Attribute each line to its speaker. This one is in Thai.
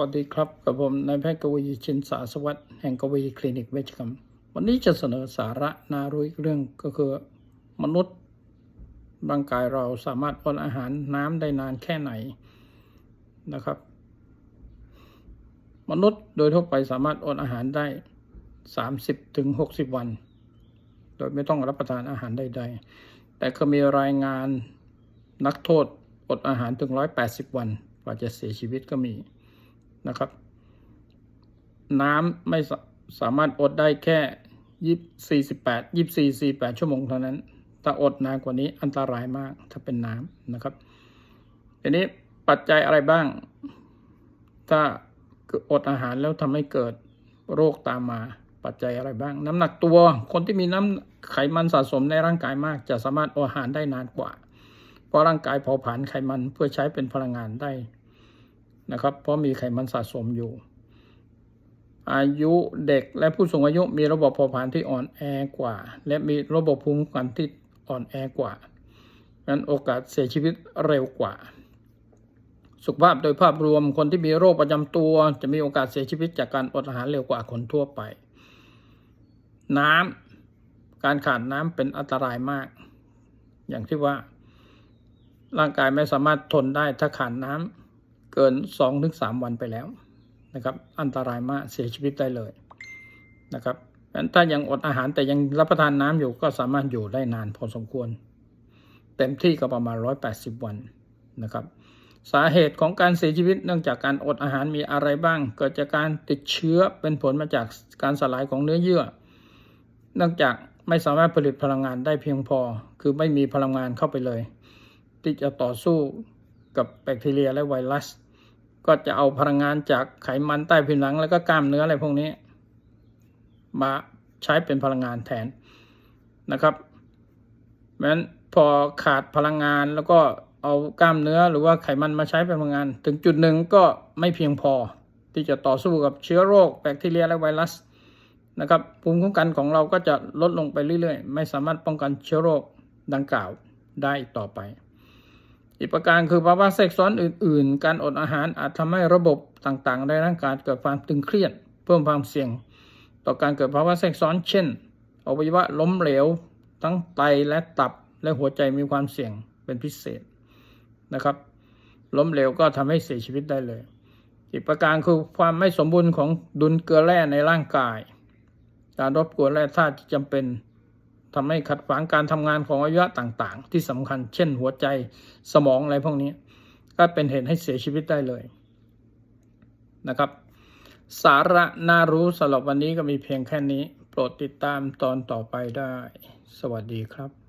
Speaker 1: วัสดีครับกับผมนายแพทย์กวีชินสาสวัสดิ์แห่งกวีคลินิกเวชกรรม วันนี้จะเสนอสาระนารู้อีกเรื่องก็คือ มนุษย์ร่างกายเราสามารถอดอาหารน้ำได้นานแค่ไหนนะครับ มนุษย์โดยทั่วไปสามารถอดอาหารได้ 30ถึง60 วัน โดยไม่ต้องรับประทานอาหารใด ๆ แต่ก็มีรายงานนักโทษอดอาหารถึง 180 วันกว่าจะเสียชีวิตก็มี นะครับ น้ำไม่สามารถอดได้แค่ยี่สี่สิบแปดยี่สี่สี่แปดชั่วโมงเท่านั้นถ้าอดนานกว่านี้อันตรายมากถ้าเป็นน้ำนะครับทีนี้ปัจจัยอะไรบ้าง ถ้าอดอาหารแล้วทำให้เกิดโรคตามมา ปัจจัยอะไรบ้าง น้ำหนักตัว คนที่มีน้ำไขมันสะสมในร่างกายมาก จะสามารถอดอาหารได้นานกว่า เพราะร่างกายเผาผลาญไขมันเพื่อใช้เป็นพลังงานได้ นะครับ เพราะมีไขมันสะสมอยู่ อายุเด็กและผู้สูงอายุมีระบบเผาผลาญที่อ่อนแอกว่า และมีระบบภูมิคุ้มกันที่อ่อนแอกว่านั้นโอกาสเสียชีวิตเร็วกว่า สุขภาพโดยภาพรวมคนที่มีโรคประจำตัว จะมีโอกาสเสียชีวิตจากการอดอาหารเร็วกว่าคนทั่วไป น้ำการขาดน้ำเป็นอันตรายมาก อย่างที่ว่าร่างกายไม่สามารถทนได้ถ้าขาดน้ำ เกิน 2-3 วันไปแล้วนะครับ อันตรายมากเสียชีวิตได้เลยนะครับงั้นถ้ายังอดอาหารแต่ยังรับประทานน้ำอยู่ก็สามารถอยู่ได้นานพอสมควร เต็มที่ก็ประมาณ 180 วันนะครับ สาเหตุของการเสียชีวิตเนื่องจากการอดอาหารมีอะไรบ้าง เกิดจากการติดเชื้อเป็นผลมาจากการสลายของเนื้อเยื่อ เนื่องจากไม่สามารถผลิตพลังงานได้เพียงพอ คือไม่มีพลังงานเข้าไปเลย ที่จะต่อสู้กับแบคทีเรียและไวรัส ก็จะเอาพลังงานจากไขมันใต้ผิวหนัง แล้วก็กล้ามเนื้ออะไรพวกนี้ มาใช้เป็นพลังงานแทนนะครับเพราะฉะนั้นพอขาดพลังงานแล้วก็เอากล้ามเนื้อหรือว่าไขมันมาใช้เป็นพลังงาน ถึงจุดหนึ่งก็ไม่เพียงพอที่จะต่อสู้กับเชื้อโรคแบคทีเรียและไวรัสนะครับภูมิคุ้มกันของเราก็จะลดลงไปเรื่อยๆ ไม่สามารถป้องกันเชื้อโรคดังกล่าวได้ต่อไป อีกประการคือภาวะแทรกซ้อนอื่น ๆ การอดอาหารอาจทำให้ระบบต่างๆ ในร่างกายเกิดความตึงเครียด เพิ่มความเสี่ยง ต่อการเกิดภาวะแทรกซ้อน เช่น อวัยวะล้มเหลว ทั้งไตและตับและหัวใจมีความเสี่ยงเป็นพิเศษนะครับ ล้มเหลวก็ทำให้เสียชีวิตได้เลย อีกประการคือความไม่สมบูรณ์ของดุลเกลือแร่ในร่างกาย การรบกวนแร่ธาตุที่จำเป็น ทำให้ขัดขวางการทำงานของอวัยวะต่างๆ ที่สำคัญเช่นหัวใจสมองอะไรพวกนี้ ก็เป็นเหตุให้เสียชีวิตได้เลยนะครับ สาระน่ารู้สำหรับวันนี้ก็มีเพียงแค่นี้ โปรดติดตามตอนต่อไปได้ สวัสดีครับ